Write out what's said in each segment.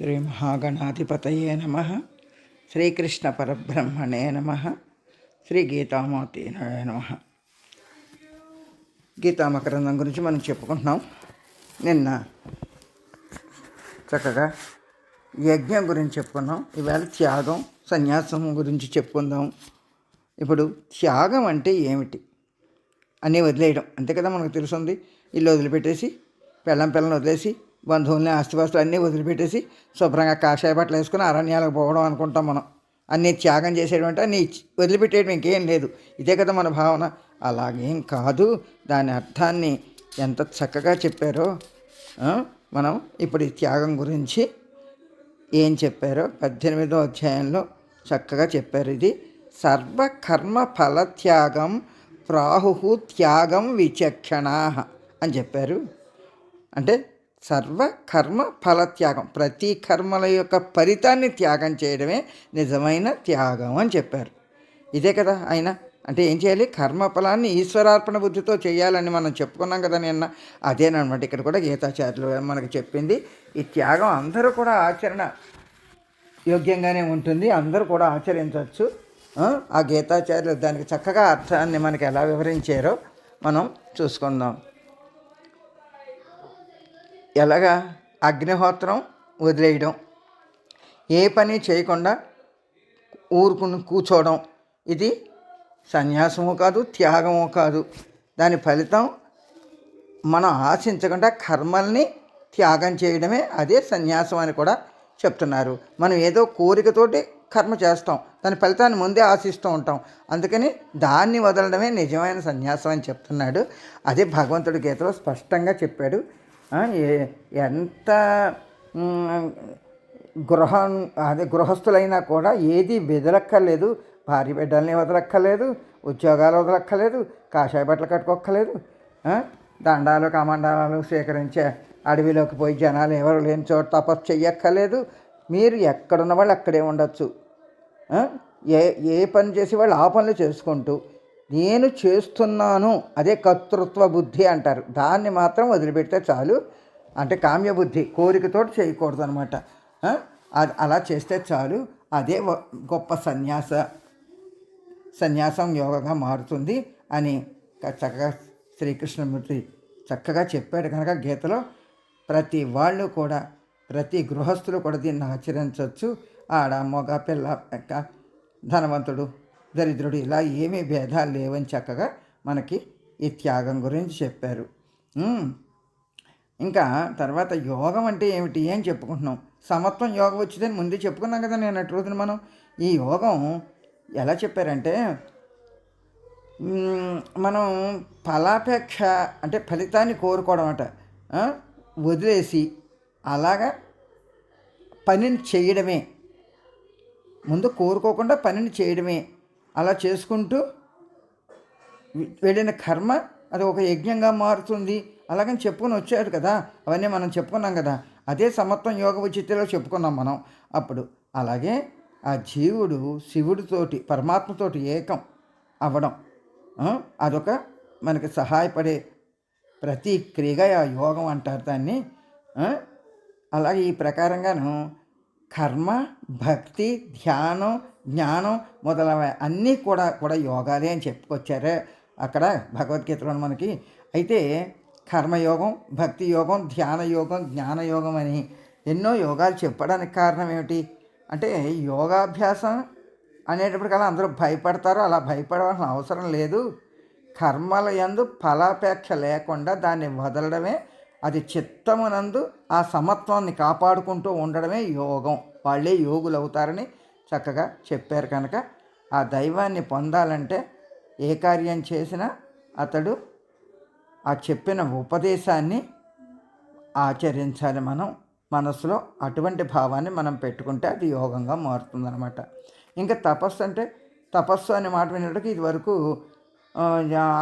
శ్రీ మహాగణాధిపతయే నమ. శ్రీకృష్ణ పరబ్రహ్మణే నమ. శ్రీ గీతామాతే నమ. గీతామకరంధం గురించి మనం చెప్పుకుంటున్నాం. నిన్న చక్కగా యజ్ఞం గురించి చెప్పుకున్నాం. ఇవాళ త్యాగం సన్యాసం గురించి చెప్పుకుందాం. ఇప్పుడు త్యాగం అంటే ఏమిటి? అన్నీ వదిలేయడం. అంతే కదా మనకు తెలుస్తుంది ఇల్లు వదిలిపెట్టేసి పెళ్ళం పెళ్ళం వదిలేసి బంధువుల్ని ఆస్తిపాస్తులు అన్నీ వదిలిపెట్టేసి శుభ్రంగా కాషాయ బట్టలు వేసుకుని అరణ్యాలకు పోవడం అనుకుంటాం మనం. అన్నీ త్యాగం చేసేటువంటి అన్నీ వదిలిపెట్టేయడం ఇంకేం లేదు. ఇదే కదా మన భావన. అలాగేం కాదు. దాని అర్థాన్ని ఎంత చక్కగా చెప్పారో మనం ఇప్పుడు ఈ త్యాగం గురించి ఏం చెప్పారో పద్దెనిమిదో అధ్యాయంలో చక్కగా చెప్పారు ఇది. సర్వకర్మ ఫలత్యాగం ప్రాహు త్యాగం విచక్షణా అని చెప్పారు. అంటే సర్వ కర్మ ఫలత్యాగం. ప్రతి కర్మల యొక్క ఫలితాన్ని త్యాగం చేయడమే నిజమైన త్యాగం అని చెప్పారు. ఇదే కదా ఆయన. అంటే ఏం చేయాలి? కర్మ ఫలాన్ని ఈశ్వరార్పణ బుద్ధితో చేయాలని మనం చెప్పుకున్నాం కదా నిన్న. అదేనమాట ఇక్కడ కూడా గీతాచార్యులు మనకు చెప్పింది. ఈ త్యాగం అందరూ కూడా ఆచరణ యోగ్యంగానే ఉంటుంది. అందరూ కూడా ఆచరించవచ్చు. ఆ, ఆ గీతాచార్యులు దానికి చక్కగా అర్థాన్ని మనకి ఎలా వివరించారో మనం చూసుకుందాం. ఎలాగా? అగ్నిహోత్రం వదిలేయడం. ఏ పని చేయకుండా ఊరుకుని కూర్చోవడం. ఇది సన్యాసము కాదు త్యాగము కాదు. దాని ఫలితం మనం ఆశించకుండా కర్మల్ని త్యాగం చేయడమే. అదే సన్యాసం అని కూడా చెప్తున్నారు. మనం ఏదో కోరికతోటి కర్మ చేస్తాం. దాని ఫలితాన్ని ముందే ఆశిస్తూ ఉంటాం. అందుకని దాన్ని వదలడమే నిజమైన సన్యాసం అని చెప్తున్నాడు. అదే భగవంతుడి గీతలో స్పష్టంగా చెప్పాడు. ఎంత గృహం అదే గృహస్థులైనా కూడా ఏది వెదలక్కర్లేదు భార్య బిడ్డల్ని వదలక్కర్లేదు ఉద్యోగాలు వదలక్కర్లేదు కాషాయ బట్టలు కట్టుకోక్కర్లేదు దండాలు కమండాలను స్వీకరించే అడవిలోకి పోయి జనాలు ఎవరు లేని చోట తపస్సు చెయ్యక్కర్లేదు. మీరు ఎక్కడున్న వాళ్ళు అక్కడే ఉండొచ్చు. ఏ ఏ పని చేసి వాళ్ళు ఆ పనులు చేసుకుంటూ నేను చేస్తున్నాను అదే కర్తృత్వ బుద్ధి అంటారు. దాన్ని మాత్రం వదిలిపెడితే చాలు. అంటే కామ్య బుద్ధి కోరికతోటి చేయకూడదు అనమాట అది అలా చేస్తే చాలు. అదే గొప్ప సన్యాస సన్యాసం యోగగా మారుతుంది అని చక్కగా శ్రీకృష్ణమూర్తి చక్కగా చెప్పాడు కనుక గీతలో. ప్రతి వాళ్ళు కూడా ప్రతి గృహస్థులు కూడా దీన్ని ఆచరించవచ్చు ఆడ మగ పిల్ల ధనవంతుడు దరిద్రుడు ఇలా ఏమీ భేదాలు లేవని చక్కగా మనకి ఈ త్యాగం గురించి చెప్పారు. ఇంకా తర్వాత యోగం అంటే ఏమిటి అని చెప్పుకుంటున్నాం. సమత్వం యోగం వచ్చిందని ముందే చెప్పుకున్నాం కదా నేను అటు రోజున మనం. ఈ యోగం ఎలా చెప్పారంటే మనం ఫలాపేక్ష అంటే ఫలితాన్ని కోరుకోవడం అట. వదిలేసి అలాగా పనిని చేయడమే. ముందు కోరుకోకుండా పనిని చేయడమే. అలా చేసుకుంటూ వెళ్ళిన కర్మ అది ఒక యజ్ఞంగా మారుతుంది. అలాగని చెప్పుకొని వచ్చాడు కదా అవన్నీ మనం చెప్పుకున్నాం కదా అదే సమత్వం యోగ ఉచితిలో చెప్పుకున్నాం మనం. అప్పుడు అలాగే ఆ జీవుడు శివుడితోటి పరమాత్మతోటి ఏకం అవ్వడం అదొక మనకి సహాయపడే ప్రతి క్రియగా ఆ యోగం అంటారు దాన్ని అలాగే ఈ ప్రకారంగాను కర్మ భక్తి ధ్యానం జ్ఞానం మొదలైన అన్నీ కూడా కూడా యోగాలే అని చెప్పుకొచ్చారే అక్కడ భగవద్గీతలో మనకి. అయితే కర్మయోగం భక్తి యోగం ధ్యాన యోగం జ్ఞాన యోగం అని ఎన్నో యోగాలు చెప్పడానికి కారణం ఏమిటి? అంటే యోగాభ్యాసం అనేటప్పటికల్లా అందరూ భయపడతారు అలా భయపడవలసిన అవసరం లేదు. కర్మల యందు ఫలాపేక్ష లేకుండా దాన్ని వదలడమే అది చిత్తమునందు ఆ సమత్వాన్ని కాపాడుకుంటూ ఉండడమే యోగం. వాళ్ళే యోగులు అవుతారని చక్కగా చెప్పారు కనుక. ఆ దైవాన్ని పొందాలంటే ఏ కార్యం చేసినా అతడు ఆ చెప్పిన ఉపదేశాన్ని ఆచరించాలి మనం. మనసులో అటువంటి భావాన్ని మనం పెట్టుకుంటే అది యోగంగా మారుతుందన్నమాట. ఇంకా తపస్సు అంటే తపస్సు అనే మాట వినడానికి ఇది వరకు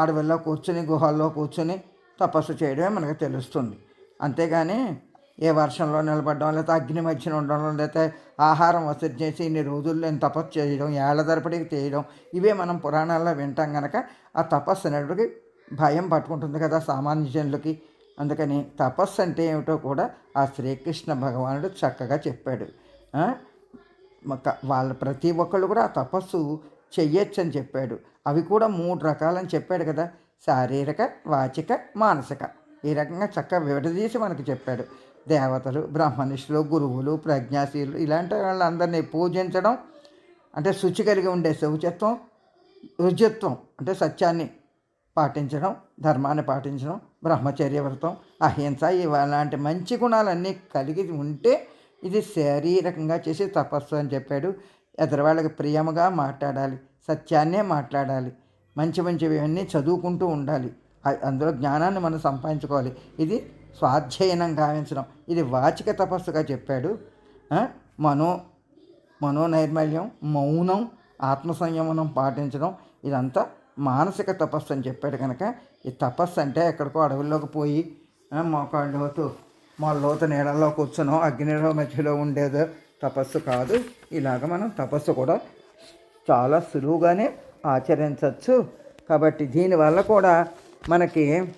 అడవుల్లో కూర్చొని గుహల్లో కూర్చొని తపస్సు చేయడమే మనకు తెలుస్తుంది. అంతేగాని ఏ వర్షంలో నిలబడడం లేకపోతే అగ్ని మధ్యన ఉండడం లేకపోతే ఆహారం వసతి చేసి ఇన్ని రోజుల్లో నేను తపస్సు చేయడం ఏళ్ళ తరపడికి చేయడం ఇవే మనం పురాణాల్లో వింటాం కనుక ఆ తపస్సు అనేటికి భయం పట్టుకుంటుంది కదా సామాన్య జనులకి. అందుకని తపస్సు అంటే ఏమిటో కూడా ఆ శ్రీకృష్ణ భగవానుడు చక్కగా చెప్పాడు. వాళ్ళ ప్రతి ఒక్కళ్ళు కూడా ఆ తపస్సు చెయ్యొచ్చని చెప్పాడు. అవి కూడా మూడు రకాలని చెప్పాడు కదా. శారీరక వాచిక మానసిక. ఈ రకంగా చక్కగా విడదీసి మనకి చెప్పాడు. దేవతలు బ్రహ్మనిష్ఠులు గురువులు ప్రజ్ఞాశీలు ఇలాంటి వాళ్ళందరినీ పూజించడం అంటే శుచి కలిగి ఉండే శౌచత్వం రుజత్వం అంటే సత్యాన్ని పాటించడం ధర్మాన్ని పాటించడం బ్రహ్మచర్య వ్రతం అహింస ఇలాంటి మంచి గుణాలన్నీ కలిగి ఉంటే ఇది శారీరకంగా చేసే తపస్సు అని చెప్పాడు. ఎదరవాళ్ళకి ప్రియముగా మాట్లాడాలి సత్యాన్నే మాట్లాడాలి. మంచి మంచివి అన్నీ చదువుకుంటూ ఉండాలి. అందులో జ్ఞానాన్ని మనం సంపాదించుకోవాలి. ఇది స్వాధ్యయనం గావించడం. ఇది వాచిక తపస్సుగా చెప్పాడు. మనో మనోనైర్మల్యం మౌనం ఆత్మ సంయమనం పాటించడం ఇదంతా మానసిక తపస్సు అని చెప్పాడు కనుక. ఈ తపస్సు అంటే ఎక్కడికో అడవుల్లోకి పోయి ఆ, మోకాళ్ళ లోతు మా లోతు నీళ్ళల్లో కూర్చునో అగ్నిలో మధ్యలో ఉండేదో తపస్సు కాదు. ఇలాగ మనం తపస్సు కూడా చాలా సులువుగానే ఆచరించవచ్చు. కాబట్టి దీనివల్ల కూడా మనకి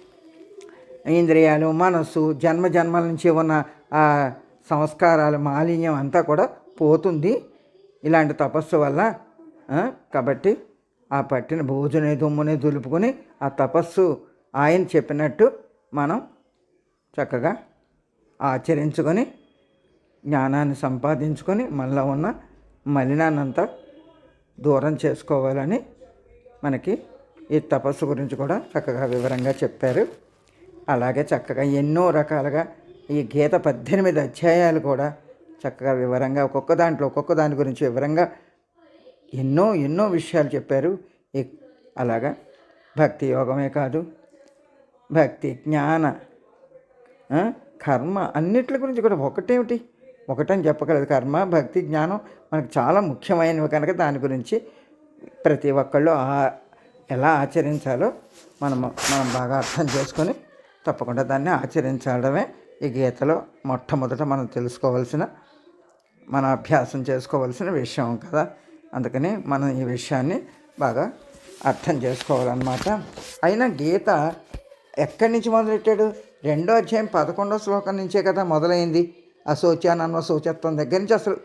ఇంద్రియాలు మనస్సు జన్మ జన్మల నుంచి ఉన్న ఆ సంస్కారాలు మాలిన్యం అంతా కూడా పోతుంది. ఇలాంటి తపస్సు వల్ల కాబట్టి ఆ పట్టిన భోజన దుమ్ముని దులుపుకొని ఆ తపస్సు ఆయన చెప్పినట్టు మనం చక్కగా ఆచరించుకొని జ్ఞానాన్ని సంపాదించుకొని మనలో ఉన్న మలినాన్నంతా దూరం చేసుకోవాలని మనకి ఈ తపస్సు గురించి కూడా చక్కగా వివరంగా చెప్పారు. అలాగే చక్కగా ఎన్నో రకాలుగా ఈ గీత పద్దెనిమిది అధ్యాయాలు కూడా చక్కగా వివరంగా ఒక్కొక్క దాంట్లో ఒక్కొక్క దాని గురించి వివరంగా ఎన్నో ఎన్నో విషయాలు చెప్పారు. ఈ అలాగా భక్తి యోగమే కాదు భక్తి జ్ఞాన కర్మ అన్నిటి గురించి కూడా ఒకటేమిటి? ఒకటని చెప్పగలదు. కర్మ భక్తి జ్ఞానం మనకు చాలా ముఖ్యమైనవి కనుక దాని గురించి ప్రతి ఒక్కళ్ళు ఎలా ఆచరించాలో మనము మనం బాగా అర్థం చేసుకొని తప్పకుండా దాన్ని ఆచరించడమే ఈ గీతలో మొట్టమొదట మనం తెలుసుకోవాల్సిన మన అభ్యాసం చేసుకోవాల్సిన విషయం కదా. అందుకని మనం ఈ విషయాన్ని బాగా అర్థం చేసుకోవాలన్నమాట. అయినా గీత ఎక్కడి నుంచి మొదలెట్టాడు? రెండో అధ్యాయం పదకొండో శ్లోకం నుంచే కదా మొదలైంది. అశోచానన్వ శోచత్వం దగ్గర నుంచి అసలు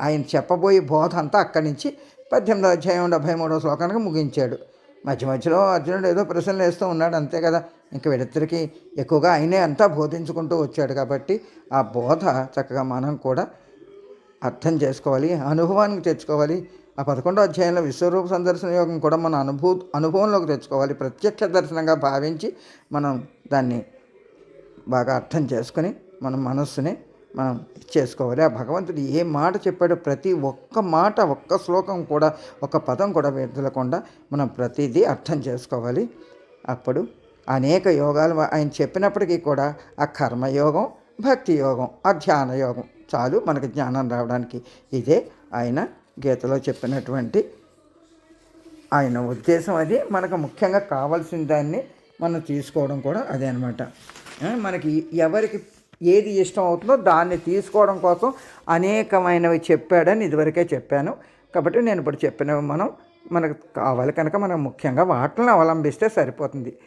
ఆయన చెప్పబోయే బోధ అంతా అక్కడి నుంచి పద్దెనిమిదో అధ్యాయం డెబ్భై మూడో శ్లోకానికి ముగించాడు. మధ్య మధ్యలో అర్జునుడు ఏదో ప్రశ్నలు వేస్తూ ఉన్నాడు అంతే కదా. ఇంక వీళ్ళిద్దరికి ఎక్కువగా ఆయనే అంతా బోధించుకుంటూ వచ్చాడు కాబట్టి ఆ బోధ చక్కగా మనం కూడా అర్థం చేసుకోవాలి అనుభవానికి తెచ్చుకోవాలి. ఆ పదకొండో అధ్యాయంలో విశ్వరూప సందర్శన యోగం కూడా మన అనుభూ అనుభవంలోకి తెచ్చుకోవాలి. ప్రత్యక్ష దర్శనంగా భావించి మనం దాన్ని బాగా అర్థం చేసుకొని మన మనస్సుని మనం చేసుకోవాలి. ఆ భగవంతుడు ఏ మాట చెప్పాడో ప్రతి ఒక్క మాట ఒక్క శ్లోకం కూడా ఒక పదం కూడా వెదలకుండా మనం ప్రతిదీ అర్థం చేసుకోవాలి. అప్పుడు అనేక యోగాలు ఆయన చెప్పినప్పటికీ కూడా ఆ కర్మయోగం భక్తి యోగం ఆ ధ్యాన యోగం చాలు మనకు జ్ఞానం రావడానికి. ఇదే ఆయన గీతలో చెప్పినటువంటి ఆయన ఉద్దేశం అది. మనకు ముఖ్యంగా కావాల్సిన దాన్ని మనం తీసుకోవడం కూడా అదే అనమాట మనకి ఎవరికి ఏది ఇష్టం అవుతుందో దాన్ని తీసుకోవడం కోసం అనేకమైనవి చెప్పాడని ఇదివరకే చెప్పాను. కాబట్టి నేను ఇప్పుడు చెప్పినవి మనం మనకు కావాలి కనుక మనం ముఖ్యంగా వాటిని అవలంబిస్తే సరిపోతుంది.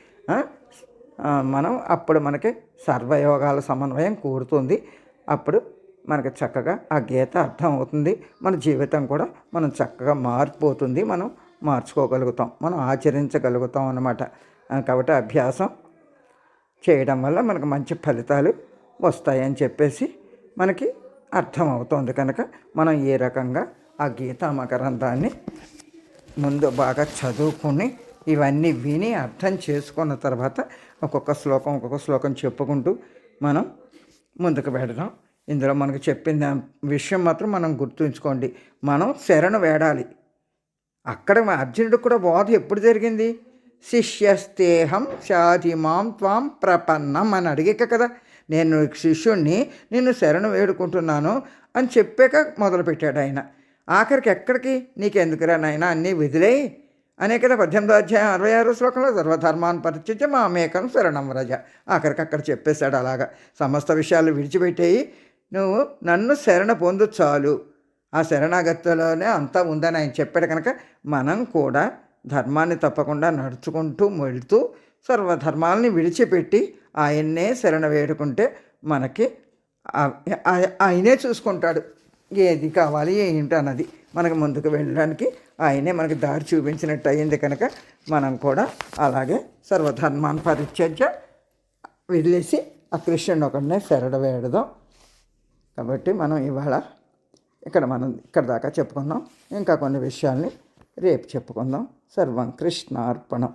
మనం అప్పుడు మనకి సర్వయోగాల సమన్వయం కూరుతుంది. అప్పుడు మనకి చక్కగా ఆ గీత అర్థం అవుతుంది మన జీవితం కూడా మనం చక్కగా మారిపోతుంది. మనం మార్చుకోగలుగుతాం. మనం ఆచరించగలుగుతాం అన్నమాట. కాబట్టి అభ్యాసం చేయడం వల్ల మనకు మంచి ఫలితాలు వస్తాయని చెప్పేసి మనకి అర్థమవుతోంది కనుక మనం ఏ రకంగా ఆ గీతా మకరందాన్ని ముందు బాగా చదువుకుని ఇవన్నీ విని అర్థం చేసుకున్న తర్వాత ఒక్కొక్క శ్లోకం ఒక్కొక్క శ్లోకం చెప్పుకుంటూ మనం ముందుకు పెడదాం. ఇందులో మనకు చెప్పిన విషయం మాత్రం మనం గుర్తుంచుకోండి. మనం శరణు వేడాలి. అక్కడ అర్జునుడికి కూడా బోధ ఎప్పుడు జరిగింది? శిష్యస్తేహం షాధిమాం త్వాం ప్రపన్నం అని అడిగాక కదా. నేను శిష్యుణ్ణి నిన్ను శరణు వేడుకుంటున్నాను అని చెప్పాక మొదలుపెట్టాడు ఆయన. ఆఖరికి ఎక్కడికి? నీకెందుకురా నాయన? అన్నీ విధులేయి అనే కదా పద్దెనిమిదో అధ్యాయం అరవై ఆరో శ్లోకంలో సర్వధర్మాన్ని పరిచయ మా మేకం శరణం రజ. ఆఖరికి అక్కడ చెప్పేశాడు అలాగా. సమస్త విషయాలు విడిచిపెట్టేయి. నువ్వు నన్ను శరణ పొందు చాలు. ఆ శరణాగతిలోనే అంతా ఉందని ఆయన చెప్పాడు కనుక మనం కూడా ధర్మాన్ని తప్పకుండా నడుచుకుంటూ వెళ్తూ సర్వధర్మాలని విడిచిపెట్టి ఆయన్నే శరణ వేడుకుంటే మనకి ఆయనే చూసుకుంటాడు. ఏది కావాలి ఏంటి అన్నది మనకు ముందుకు వెళ్ళడానికి ఆయనే మనకు దారి చూపించినట్టు అయింది కనుక మనం కూడా అలాగే సర్వధర్మాన్ని పరిత్యజ్య వదిలేసి ఆ కృష్ణుడు ఒకడినే శరడ వేయడదాం కాబట్టి మనం ఇవాళ ఇక్కడ మనం ఇక్కడ దాకా చెప్పుకుందాం ఇంకా కొన్ని విషయాల్ని రేపు చెప్పుకుందాం. సర్వం కృష్ణార్పణం.